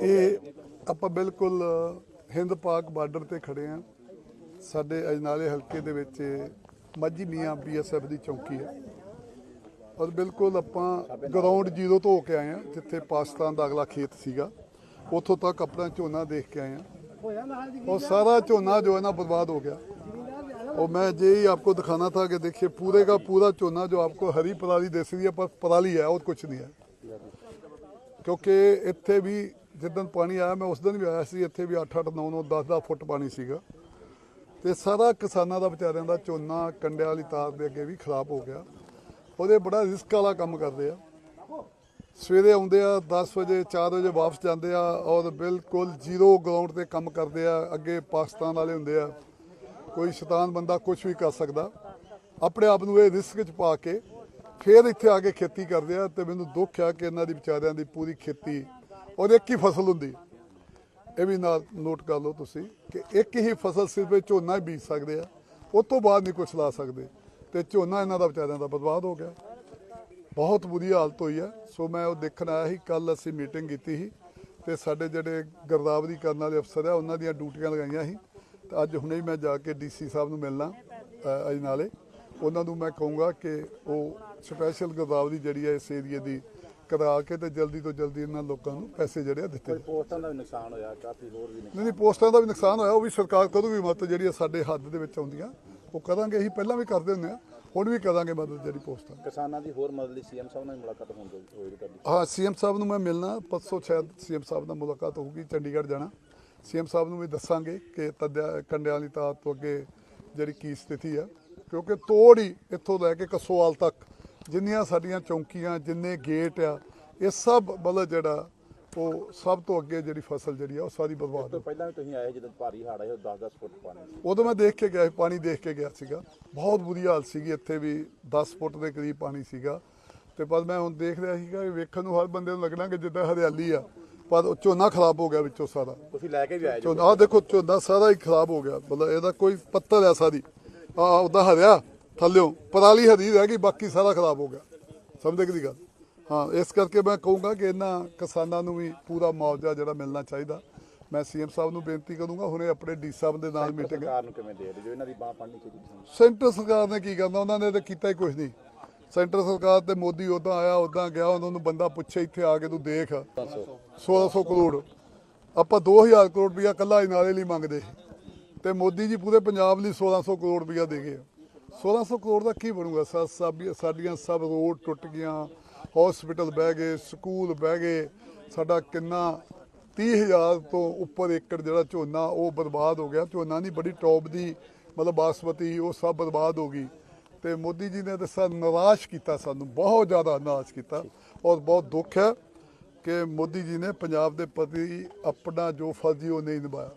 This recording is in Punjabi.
ਇਹ ਆਪਾਂ ਬਿਲਕੁਲ ਹਿੰਦ ਪਾਕ ਬਾਰਡਰ ਤੇ ਖੜੇ ਆ ਸਾਡੇ ਅਜਨਾਲੇ ਹਲਕੇ ਦੇ ਵਿੱਚ ਮਾਝੀ ਮੀਆਂ ਬੀਐਸਐਫ ਦੀ ਚੌਕੀ ਹੈ ਔਰ ਬਿਲਕੁਲ ਆਪਾਂ ਗਰਾਊਂਡ ਜ਼ੀਰੋ ਤੋਂ ਹੋ ਕੇ ਆਏ ਆ ਜਿੱਥੇ ਪਾਕਿਸਤਾਨ ਦਾ ਅਗਲਾ ਖੇਤ ਸੀਗਾ ਉੱਥੋਂ ਤੱਕ ਆਪਣਾ ਝੋਨਾ ਦੇਖ ਕੇ ਆਏ ਆ और सारा चोना जो है ना बर्बाद हो गया और मैं यही आपको दिखाना था कि देखिए पूरे का पूरा चोना जो आपको हरी पराली दिख रही है पर पराली है और कुछ नहीं है ਕਿਉਂਕਿ ਇੱਥੇ ਵੀ ਜਿੱਦਣ ਪਾਣੀ ਆਇਆ, ਮੈਂ ਉਸ ਦਿਨ ਵੀ ਆਇਆ ਸੀ ਇੱਥੇ ਵੀ 8 8 9 9 10 10 ਫੁੱਟ ਪਾਣੀ ਸੀਗਾ। ਤੇ ਸਾਰਾ ਕਿਸਾਨਾਂ ਦਾ ਵਿਚਾਰਿਆਂ ਦਾ ਝੋਨਾ, ਕੰਡਿਆਂ ਵਾਲੀ ਤਾਰ ਦੇ ਅੱਗੇ ਵੀ ਖਰਾਬ ਹੋ ਗਿਆ। ਉਹਦੇ ਬੜਾ ਰਿਸਕ ਵਾਲਾ ਕੰਮ ਕਰਦੇ ਆ। ਸਵੇਰੇ ਆਉਂਦੇ ਆ 10 ਵਜੇ 4 ਵਜੇ ਵਾਪਸ ਜਾਂਦੇ ਆ ਔਰ ਬਿਲਕੁਲ ਜ਼ੀਰੋ ਗਰਾਊਂਡ ਤੇ ਕੰਮ ਕਰਦੇ ਆ। ਅੱਗੇ ਪਾਕਿਸਤਾਨ ਵਾਲੇ ਹੁੰਦੇ ਆ। ਕੋਈ ਸ਼ੈਤਾਨ ਬੰਦਾ ਕੁਝ ਵੀ ਕਰ ਸਕਦਾ। ਆਪਣੇ ਆਪ ਨੂੰ ਇਹ ਰਿਸਕ 'ਚ ਪਾ ਕੇ ਫਿਰ ਇੱਥੇ ਆ ਕੇ ਖੇਤੀ ਕਰਦੇ ਆ ਤੇ ਮੈਨੂੰ ਦੁੱਖ ਆ ਕਿ ਇਹਨਾਂ ਦੀ ਵਿਚਾਰਿਆਂ ਦੀ ਪੂਰੀ ਖੇਤੀ ਔਰ ਇੱਕ ਹੀ ਫਸਲ ਹੁੰਦੀ ਇਹ ਵੀ ਨਾਲ ਨੋਟ ਕਰ ਲਓ ਤੁਸੀਂ ਕਿ ਇੱਕ ਹੀ ਫਸਲ ਸਿਰਫ ਝੋਨਾ ਹੀ ਬੀਜ ਸਕਦੇ ਆ। ਉਸ ਤੋਂ ਬਾਅਦ ਨਹੀਂ ਕੁਝ ਲਾ ਸਕਦੇ। ਤੇ ਝੋਨਾ ਇਹਨਾਂ ਦਾ ਵਿਚਾਰਿਆਂ ਦਾ ਬਰਬਾਦ ਹੋ ਗਿਆ। ਬਹੁਤ ਬੁਰੀ ਹਾਲਤ ਹੋਈ ਹੈ। ਸੋ ਮੈਂ ਉਹ ਦੇਖਣ ਆਇਆ ਸੀ। ਕੱਲ ਅਸੀਂ ਮੀਟਿੰਗ ਕੀਤੀ ਸੀ। ਤੇ ਸਾਡੇ ਜਿਹੜੇ ਗਰਦਾਵਰੀ ਕਰਨ ਵਾਲੇ ਅਫਸਰ ਆ ਉਹਨਾਂ ਦੀਆਂ ਡਿਊਟੀਆਂ ਲਗਾਈਆਂ ਸੀ। ਤੇ ਅੱਜ ਹੁਣੇ ਹੀ ਮੈਂ ਜਾ ਕੇ ਡੀਸੀ ਸਾਹਿਬ ਨੂੰ ਮਿਲਣਾ ਅ, ਅਜਨਾਲੇ। ਉਹਨਾਂ ਨੂੰ ਮੈਂ ਕਹੂੰਗਾ ਕਿ ਉਹ ਸਪੈਸ਼ਲ ਗਰਦਾਵਰੀ ਜਿਹੜੀ ਹੈ ਇਸ ਏਰੀਏ ਦੀ ਕਰਾ ਕੇ ਤੇ ਜਲਦੀ ਤੋਂ ਜਲਦੀ ਇਹਨਾਂ ਲੋਕਾਂ ਨੂੰ ਪੈਸੇ ਜਿਹੜੇ ਆ ਦਿੱਤੇ। ਪੋਸਟਾਂ ਦਾ ਵੀ ਨੁਕਸਾਨ ਹੋਇਆ ਕਾਫੀ ਹੋਰ ਵੀ ਨਹੀਂ ਨਹੀਂ ਪੋਸਟਾਂ ਦਾ ਵੀ ਨੁਕਸਾਨ ਹੋਇਆ ਉਹ ਵੀ ਸਰਕਾਰ ਕਰੂਗੀ ਮਦਦ ਜਿਹੜੀ ਸਾਡੇ ਹੱਦ ਦੇ ਵਿੱਚ ਆਉਂਦੀਆਂ ਉਹ ਕਰਾਂਗੇ ਅਸੀਂ ਪਹਿਲਾਂ ਵੀ ਕਰਦੇ ਹੁੰਦੇ ਆ ਹੁਣ ਵੀ ਕਰਾਂਗੇ ਮਦਦ ਜਿਹੜੀ ਪੋਸਟਾਂ ਕਿਸਾਨਾਂ ਦੀ ਹੋਰ ਮਦਦ ਲਈ ਸੀਐਮ ਸਾਹਿਬ ਨਾਲ ਮੁਲਾਕਾਤ ਦੀ ਤੁਹਾਡੀ। ਹਾਂ ਸੀਐਮ ਸਾਹਿਬ ਨੂੰ ਮੈਂ ਮਿਲਣਾ ਪਰਸੋਂ ਸ਼ਾਇਦ ਸੀਐਮ ਸਾਹਿਬ ਨਾਲ ਮੁਲਾਕਾਤ ਹੋਊਗੀ ਚੰਡੀਗੜ੍ਹ ਜਾਣਾ। ਸੀਐਮ ਸਾਹਿਬ ਨੂੰ ਵੀ ਦੱਸਾਂਗੇ ਕਿ ਤੱਦਿਆ ਕੰਡਿਆਂ ਵਾਲੀ ਤਾਰ ਤੋਂ ਅੱਗੇ ਜਿਹੜੀ ਕੀ ਸਥਿਤੀ ਆ ਕਿਉਂਕਿ ਤੋੜ ਹੀ ਇੱਥੋਂ ਲੈ ਕੇ ਕਸੋਵਾਲ ਤੱਕ ਜਿੰਨੀਆਂ ਸਾਡੀਆਂ ਚੌਂਕੀਆਂ ਜਿੰਨੇ ਗੇਟ ਆ ਇਹ ਸਭ ਮਤਲਬ ਜਿਹੜਾ ਉਹ ਸਭ ਤੋਂ ਅੱਗੇ ਜਿਹੜੀ ਫਸਲ ਜਿਹੜੀ ਆ ਉਹ ਸਾਰੀ ਬਰਬਾਦ ਹੋ ਪਹਿਲਾਂ ਤੁਸੀਂ ਆਏ ਜਦੋਂ ਭਾਰੀ ਹੜ੍ਹ ਆਏ 10-10 ਫੁੱਟ ਪਾਣੀ ਉਦੋਂ ਮੈਂ ਦੇਖ ਕੇ ਗਿਆ ਸੀ, ਪਾਣੀ ਦੇਖ ਕੇ ਗਿਆ ਸੀਗਾ। ਬਹੁਤ ਬੁਰੀ ਹਾਲਤ ਸੀਗੀ ਇੱਥੇ ਵੀ 10 ਫੁੱਟ ਦੇ ਕਰੀਬ ਪਾਣੀ ਸੀਗਾ। ਤੇ ਪਰ ਮੈਂ ਹੁਣ ਦੇਖ ਰਿਹਾ ਸੀਗਾ ਕਿ ਵੇਖਣ ਨੂੰ ਹਰ ਬੰਦੇ ਨੂੰ ਲੱਗਣਾ ਕਿ ਜਿੱਦਾਂ ਹਰਿਆਲੀ ਆ ਪਰ ਉਹ ਝੋਨਾ ਖਰਾਬ ਹੋ ਗਿਆ ਵਿੱਚੋਂ ਸਾਰਾ। ਤੁਸੀਂ ਲੈ ਕੇ ਵੀ ਆਏ ਝੋਨਾ ਦੇਖੋ ਝੋਨਾ ਸਾਰਾ ਹੀ ਖਰਾਬ ਹੋ ਗਿਆ। ਮਤਲਬ ਇਹਦਾ ਕੋਈ ਪੱਤਰ ਆ ਸਾਰੀ। ਆ ਉਹਦਾ ਹਰਿਆ। ਥੱਲਿਓ ਪਰਾਲੀ ਹਰੀ ਰਹਿ ਗਈ ਬਾਕੀ ਸਾਰਾ ਖਰਾਬ ਹੋ ਗਿਆ। ਸਮਝਦੇ ਕਿ ਦੀ ਗੱਲ? ਹਾਂ ਇਸ ਕਰਕੇ ਮੈਂ ਕਹੂੰਗਾ ਕਿ ਇਹਨਾਂ ਕਿਸਾਨਾਂ ਨੂੰ ਵੀ ਪੂਰਾ ਮੁਆਵਜ਼ਾ ਜਿਹੜਾ ਮਿਲਣਾ ਚਾਹੀਦਾ। ਮੈਂ ਸੀਐਮ ਸਾਹਿਬ ਨੂੰ ਬੇਨਤੀ ਕਰੂੰਗਾ ਹੁਣੇ ਆਪਣੇ ਡੀ ਸਾਹਿਬ ਦੇ ਨਾਲ ਮੀਟਿੰਗ ਸਰਕਾਰ ਨੂੰ ਕਿਵੇਂ ਦੇ ਰਹੇ ਜੋ ਇਹਨਾਂ ਦੀ ਬਾਹ ਪੜਨੀ ਚਾਹੀਦੀ ਸੈਂਟਰ ਸਰਕਾਰ ਨੇ ਕੀ ਕਰਨਾ? ਉਹਨਾਂ ਨੇ ਤਾਂ ਕੀਤਾ ਹੀ ਕੁਝ ਨਹੀਂ। ਸੈਂਟਰ ਸਰਕਾਰ ਤੇ ਮੋਦੀ ਉਦਾਂ ਆਇਆ ਉਦਾਂ ਗਿਆ ਉਹਨਾਂ ਨੂੰ ਬੰਦਾ ਪੁੱਛੇ ਇੱਥੇ ਆ ਕੇ ਤੂੰ ਦੇਖ। 1600 ਕਰੋੜ। ਆਪਾਂ 2000 ਕਰੋੜ ਰੁਪਇਆ ਕੱਲਾ ਨਾਲੇ ਲਈ ਮੰਗਦੇ ਤੇ ਮੋਦੀ ਜੀ ਪੂਰੇ ਪੰਜਾਬ ਲਈ 1600 ਕਰੋੜ ਰੁਪਇਆ ਦੇ ਗਏ 1600 ਕਰੋੜ ਦਾ ਕੀ ਬਣੂਗਾ? ਸਾ- ਸਾਬੀ- ਸਾਡੀਆਂ ਸਭ ਰੋਡ ਟੁੱਟ ਗਈਆਂ ਹਸਪੀਟਲ ਬਹਿ ਗਏ, ਸਕੂਲ ਬਹਿ ਗਏ, ਸਾਡਾ ਕਿੰਨਾ 30000 ਤੋਂ ਉੱਪਰ ਏਕੜ ਜਿਹੜਾ ਝੋਨਾ, ਉਹ ਬਰਬਾਦ ਹੋ ਗਿਆ। ਝੋਨਾ ਨਹੀਂ, ਬੜੀ ਟੌਪ ਦੀ ਮਤਲਬ ਬਾਸਮਤੀ, ਉਹ ਸਭ ਬਰਬਾਦ ਹੋ ਗਈ। ਤੇ ਮੋਦੀ ਜੀ ਨੇ ਤਾਂ ਸਾਨੂੰ ਨਿਰਾਸ਼ ਕੀਤਾ ਸਾਨੂੰ, ਬਹੁਤ ਜ਼ਿਆਦਾ ਨਿਰਾਸ਼ ਕੀਤਾ ਔਰ ਬਹੁਤ ਦੁੱਖ ਹੈ ਕਿ ਮੋਦੀ ਜੀ ਨੇ ਪੰਜਾਬ ਦੇ ਪ੍ਰਤੀ ਆਪਣਾ ਜੋ ਫਰਜ਼ ਉਹ ਨਹੀਂ ਨਿਭਾਇਆ।